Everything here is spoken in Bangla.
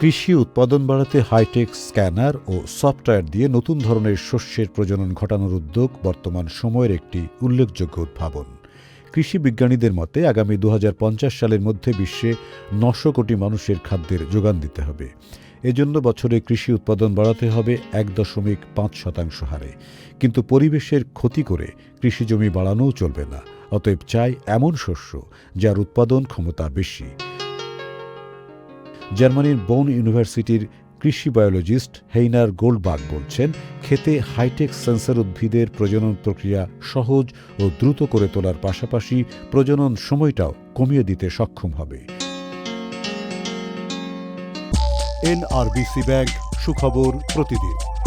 কৃষি উৎপাদন বাড়াতে হাইটেক স্ক্যানার ও সফটওয়্যার দিয়ে নতুন ধরনের শস্যের প্রজনন ঘটানোর উদ্যোগ বর্তমান সময়ের একটি উল্লেখযোগ্য উদ্ভাবন। কৃষি বিজ্ঞানীদের মতে আগামী দু হাজার পঞ্চাশ সালের মধ্যে বিশ্বে নশো কোটি মানুষের খাদ্যের যোগান দিতে হবে। এজন্য বছরে কৃষি উৎপাদন বাড়াতে হবে এক দশমিক পাঁচ শতাংশ হারে। কিন্তু পরিবেশের ক্ষতি করে কৃষি জমি বাড়ানোও চলবে না। অতএব চাই এমন শস্য যার উৎপাদন ক্ষমতা বেশি। জার্মানির বোন ইউনিভার্সিটির কৃষি বায়োলজিস্ট হেইনার গোল্ডবার্গ বলছেন, খেতে হাইটেক সেন্সর উদ্ভিদের প্রজনন প্রক্রিয়া সহজ ও দ্রুত করে তোলার পাশাপাশি প্রজনন সময়টাও কমিয়ে দিতে সক্ষম হবে। এনআরবিসি ব্যাংক, সুখবর প্রতিদিন।